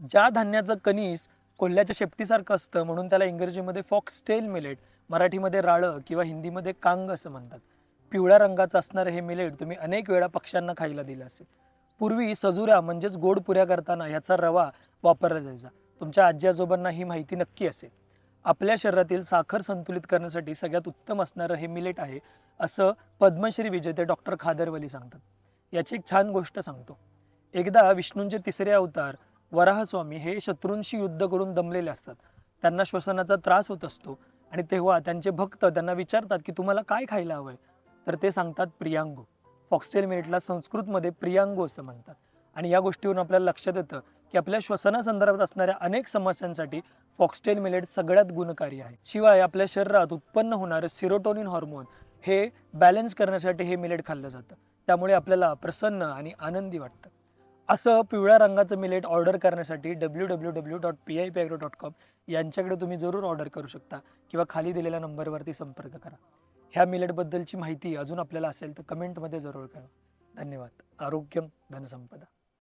ज्या धान्याचं कणीस कोल्ह्याच्या शेपटीसारखं असतं म्हणून त्याला इंग्रजीमध्ये फॉक्सटेल मिलेट मराठीमध्ये राळं किंवा हिंदीमध्ये कांग असं म्हणतात. पिवळ्या रंगाचं असणारं हे मिलेट तुम्ही अनेक वेळा पक्ष्यांना खायला दिलं असेल. पूर्वी सजुऱ्या म्हणजेच गोड पुऱ्या करताना ह्याचा रवा वापरला जायचा. तुमच्या आजी आजोबांना ही माहिती नक्की असेल. आपल्या शरीरातील साखर संतुलित करण्यासाठी सगळ्यात उत्तम असणारं हे मिलेट आहे असं पद्मश्री विजेते डॉक्टर खादरवली सांगतात. याची एक छान गोष्ट सांगतो. एकदा विष्णूंचे तिसरे अवतार वराहस्वामी हे शत्रूंशी युद्ध करून दमलेले असतात. त्यांना श्वसनाचा त्रास होत असतो आणि तेव्हा त्यांचे भक्त त्यांना विचारतात की तुम्हाला काय खायला हवंय? तर ते सांगतात प्रियांगो. फॉक्सटेल मिनिटला संस्कृतमध्ये प्रियांगो असं म्हणतात. आणि या गोष्टीवरून आपल्याला लक्षात येतं की आपल्या श्वसनासंदर्भात असणाऱ्या अनेक समस्यांसाठी फॉक्सटेल मिलेट सगळ्यात गुणकारी आहे. शिवाय आपल्या शरीरात उत्पन्न होणारं सिरोटोनिन हॉर्मोन हे बॅलन्स करण्यासाठी हे मिलेट खाल्लं जातं. त्यामुळे आपल्याला प्रसन्न आणि आनंदी वाटतं. असं पिवळ्या रंगाचं मिलेट ऑर्डर करण्यासाठी W W W dot P I P agro dot com यांच्याकडे तुम्ही जरूर ऑर्डर करू शकता किंवा खाली दिलेल्या नंबरवरती संपर्क करा. ह्या मिलेटबद्दलची माहिती अजून आपल्याला असेल तर कमेंटमध्ये जरूर करा धन्यवाद. आरोग्यम धनसंपदा.